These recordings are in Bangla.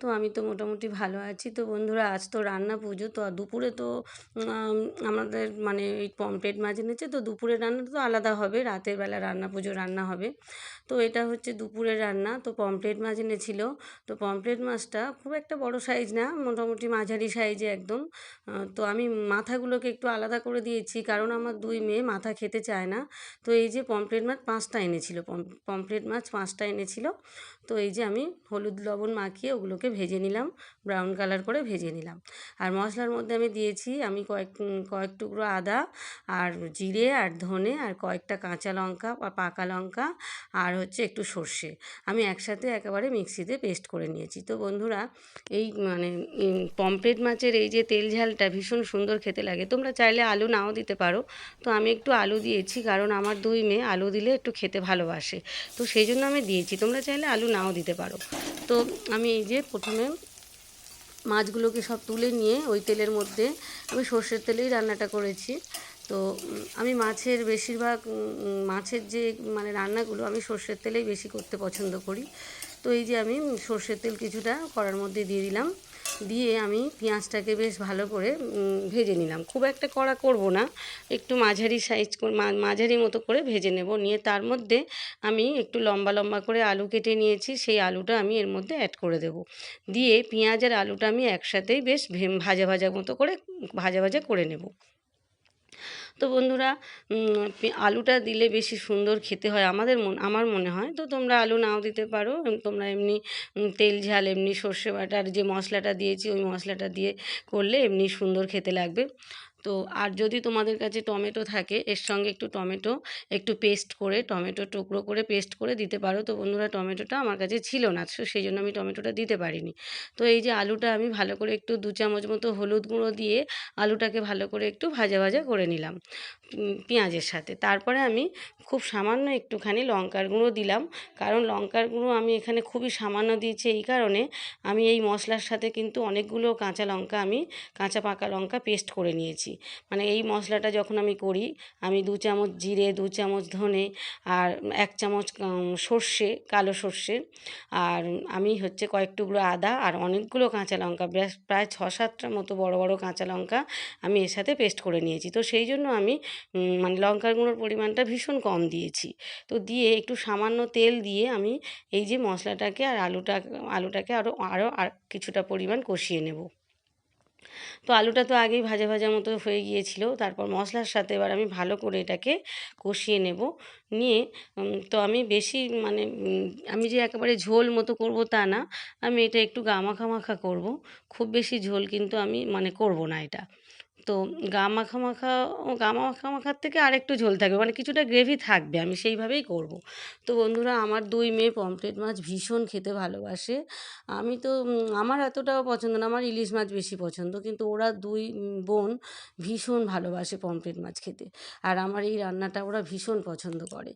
তো আমি তো মোটামুটি ভালো আছি। তো বন্ধুরা, আজ তো রান্না পুজো, তো দুপুরে তো আমাদের মানে এই পমপ্লেট মাছ এনেছে, তো দুপুরে রান্না তো আলাদা হবে, রাতের বেলা রান্না পুজো রান্না হবে। তো এটা হচ্ছে দুপুরের রান্না, তো পমপ্লেট মাছ এনেছিল। তো পমপ্লেট মাছটা খুব একটা বড় সাইজ না, মোটামুটি মাঝারি সাইজে একদম। তো আমি মাথাগুলোকে একটু আলাদা করে দিয়েছি, কারণ আমার দুই মেয়ে মাথা খেতে চায় না। তো এই যে পমপ্লেট মাছ পাঁচটা এনেছিল পমপ্লেট মাছ পাঁচটা এনেছিল। তো এই যে আমি হলুদ লবণ মাখিয়ে ওগুলোকে ভেজে নিলাম ব্রাউন কালার করে ভেজে নিলাম। আর মশলার মধ্যে আমি দিয়েছি আমি কয়েক কয়েক টুকরো আদা আর জিরে আর ধনে আর কয়েকটা কাঁচা লঙ্কা বা পাকা লঙ্কা আর হচ্ছে একটু সর্ষে। আমি একসাথে একেবারে মিক্সিতে পেস্ট করে নিয়েছি। তো বন্ধুরা, এই মানে পমপ্লেট মাছের এই যে তেল ঝালটা ভীষণ সুন্দর খেতে লাগে। তোমরা চাইলে আলু নাও দিতে পারো। তো আমি একটু আলু দিয়েছি কারণ আমার দুই মেয়ে আলু দিলে একটু খেতে ভালোবাসে। তো সেই জন্য আমি দিয়েছি। তোমরা চাইলে আলু নাও দিতে পারো। তো আমি এই যে প্রথমে মাছগুলোকে সব তুলে নিয়ে ওই তেলের মধ্যে আমি সর্ষের তেলেই রান্নাটা করেছি। তো আমি মাছের বেশিরভাগ মাছের যে মানে রান্নাগুলো আমি সর্ষের তেলেই বেশি করতে পছন্দ করি। তো এই যে আমি সর্ষের তেল কিছুটা করার মধ্যে দিয়ে দিলাম। দিয়ে আমি পেঁয়াজটাকে বেশ ভালো করে ভেজে নিলাম। খুব একটা কড়া করব না, একটু মাঝারি সাইজ মাঝারি মতো করে ভেজে নেব। নিয়ে তার মধ্যে আমি একটু লম্বা লম্বা করে আলু কেটে নিয়েছি, সেই আলুটা আমি এর মধ্যে অ্যাড করে দেব। দিয়ে পেঁয়াজ আর আলুটা আমি একসাথেই বেশ ভাজা ভাজা মতো করে, ভাজা ভাজা করে নেব। তো বন্ধুরা আলুটা দিলে বেশি সুন্দর খেতে হয় আমাদের মন, আমার মনে হয়। তো তোমরা আলু নাও দিতে পারো তোমরা এমনি তেল, ঝাল, এমনি সর্ষে বাটার যে মশলাটা দিয়েছি, ওই মশলাটা দিয়ে করলে এমনি সুন্দর খেতে লাগবে। তো আর যদি তোমাদের কাছে টমেটো থাকে, এর সঙ্গে একটু টমেটো, একটু পেস্ট করে, টমেটো টুকরো করে পেস্ট করে দিতে পারো। তো বন্ধুরা, টমেটোটা আমার কাছে ছিল না সেই জন্য আমি টমেটোটা দিতে পারিনি। তো এই যে আলুটা আমি ভালো করে একটু দু চামচ মতো হলুদ গুঁড়ো দিয়ে আলুটাকে ভালো করে একটু ভাজা ভাজা করে নিলাম পেঁয়াজের সাথে। তারপরে আমি খুব সামান্য একটুখানি লঙ্কার গুঁড়ো দিলাম, কারণ লঙ্কার গুঁড়ো আমি এখানে খুবই সামান্য দিয়েছি এই কারণে আমি এই মশলার সাথে কিন্তু অনেকগুলো কাঁচা লঙ্কা, আমি কাঁচা পাকা লঙ্কা পেস্ট করে নিয়েছি। মানে এই মশলাটা যখন আমি করি, আমি দু চামচ জিরে, দু চামচ ধনে আর এক চামচ সর্ষে, কালো সর্ষে। আর আমি হচ্ছে কয়েক টুকরো আদা আর অনেকগুলো কাঁচা লঙ্কা প্রায় ছ সাতটার মতো বড় বড় কাঁচা লঙ্কা আমি এর সাথে পেস্ট করে নিয়েছি। তো সেই জন্য আমি মানে লঙ্কার গুঁড়োর পরিমাণটা ভীষণ কম দিয়েছি। তো দিয়ে একটু সামান্য তেল দিয়ে আমি এই যে মশলাটাকে আর আলুটা, আলুটাকে আরও আরও আর কিছুটা পরিমাণ কষিয়ে নেব। তো আলুটা তো আগেই ভাজা ভাজা মতো হয়ে গিয়েছিল। তারপর মশলার সাথে এবার আমি ভালো করে এটাকে কষিয়ে নেব। নিয়ে তো আমি বেশি মানে আমি যে একেবারে ঝোল মতো করব তা না, আমি এটা একটু গামাখা মাখা করব। খুব বেশি ঝোল কিন্তু আমি মানে করব না এটা। তো গা মাখা মাখা গা মাখা মাখার থেকে আরেকটু ঝোল থাকবে। মানে কিছুটা গ্রেভি থাকবে, আমি সেইভাবেই করব। তো বন্ধুরা, আমার দুই মেয়ে পমফ্রেট মাছ ভীষণ খেতে ভালোবাসে। আমি তো আমার এতটাও পছন্দ না, আমার ইলিশ মাছ বেশি পছন্দ, কিন্তু ওরা দুই বোন ভীষণ ভালোবাসে পমফ্রেট মাছ খেতে। আর আমার এই রান্নাটা ওরা ভীষণ পছন্দ করে।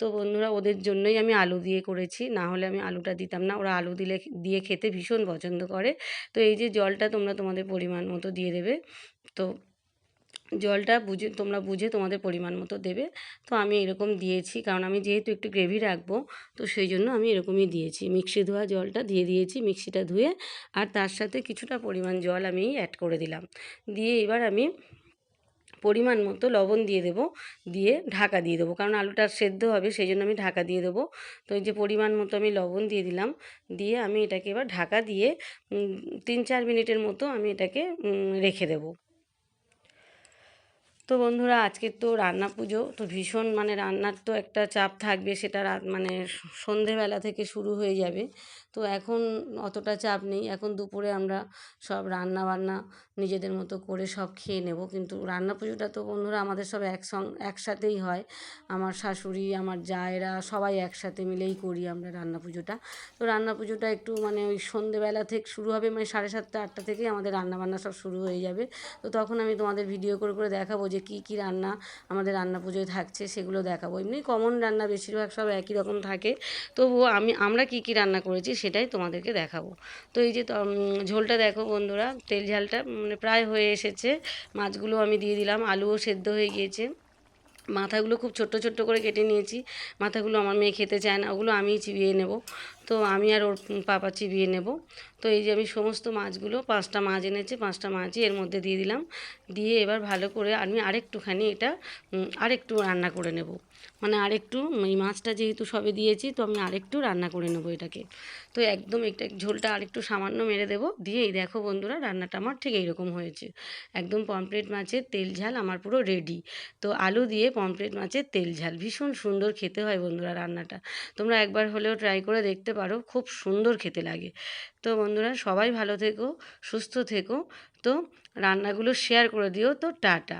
তো বন্ধুরা, ওদের জন্যই আমি আলু দিয়ে করেছি, না হলে আমি আলুটা দিতাম না। ওরা আলু দিলে, দিয়ে খেতে ভীষণ পছন্দ করে। তো এই যে জলটা তোমরা তোমাদের পরিমাণ মতো দিয়ে দেবে। তো জলটা বুঝে, তোমরা বুঝে তোমাদের পরিমাণ মতো দেবে। তো আমি এরকম দিয়েছি, কারণ আমি যেহেতু একটু গ্রেভি রাখব, তো সেই জন্য আমি এরকমই দিয়েছি। মিক্সি ধোয়া জলটা দিয়ে দিয়েছি, মিক্সিটা ধুয়ে, আর তার সাথে কিছুটা পরিমাণ জল আমি অ্যাড করে দিলাম। দিয়ে এবার আমি পরিমাণ মতো লবণ দিয়ে দেবো, দিয়ে ঢাকা দিয়ে দেবো, কারণ আলুটা সেদ্ধ হবে, সেই জন্য আমি ঢাকা দিয়ে দেবো। তো এই যে পরিমাণ মতো আমি লবণ দিয়ে দিলাম, দিয়ে আমি এটাকে এবার ঢাকা দিয়ে তিন চার মিনিটের মতো আমি এটাকে রেখে দেবো। তো বন্ধুরা, আজকে তো রান্না পুজো, তো ভীষণ মানে রান্নার তো একটা চাপ থাকবে, সেটা রাত মানে সন্ধেবেলা থেকে শুরু হয়ে যাবে। তো এখন অতটা চাপ নেই, এখন দুপুরে আমরা সব রান্না বান্না নিজেদের মতো করে সব খেয়ে নেব। কিন্তু রান্না পুজোটা তো বন্ধুরা, আমাদের সব একসং, একসাথেই হয়। আমার শাশুড়ি, আমার জায়েরা সবাই একসাথে মিলেই করি আমরা রান্না পুজোটা। তো রান্না পুজোটা একটু মানে ওই সন্ধেবেলা থেকে শুরু হবে মানে সাড়ে সাতটা, আটটা থেকেই আমাদের রান্না বান্না সব শুরু হয়ে যাবে। তো তখন আমি তোমাদের ভিডিও করে করে দেখাবো যে কী কী রান্না আমাদের রান্না পুজোয় থাকছে সেগুলো দেখাবো। এমনি কমন রান্না বেশিরভাগ সব একই রকম থাকে। তবুও আমি, আমরা কী কী রান্না করেছি সেটাই তোমাদেরকে দেখাবো। তো এই যে ঝোলটা দেখো বন্ধুরা, তেল ঝালটা মানে প্রায় হয়ে এসেছে। মাছগুলো আমি দিয়ে দিলাম, আলুও সেদ্ধ হয়ে গিয়েছে। মাথাগুলো খুব ছোট্ট ছোট্ট করে কেটে নিয়েছি। মাথাগুলো আমার মেয়ে খেতে চায় না, ওগুলো আমিই চিবিয়ে নেব। তো আমি আর ওর পাপা চিবিয়ে নেব। তো এই যে আমি সমস্ত মাছগুলো, পাঁচটা মাছ এনেছে, পাঁচটা মাছই এর মধ্যে দিয়ে দিলাম। দিয়ে এবার ভালো করে আমি আরেকটুখানি এটা আরেকটু রান্না করে নেব। মানে আরেকটু, এই মাছটা যেহেতু সবে দিয়েছি, তো আমি আরেকটু রান্না করে নেব এটাকে। তো একদম এটা ঝোলটা আরেকটু সামান্য মেরে দেবো। দিয়ে এই দেখো বন্ধুরা, রান্নাটা আমার ঠিক এইরকম হয়েছে। একদম পমপ্লেট মাছের তেল ঝাল আমার পুরো রেডি। তো আলু দিয়ে পমপ্লেট মাছের তেল ঝাল। ভীষণ সুন্দর খেতে হয় বন্ধুরা রান্নাটা। তোমরা একবার হলেও ট্রাই করে দেখতে পারো, খুব সুন্দর খেতে লাগে। তো বন্ধুরা সবাই ভালো থেকো, সুস্থ থেকো। তো রান্নাগুলো শেয়ার করে দিও। তো টাটা।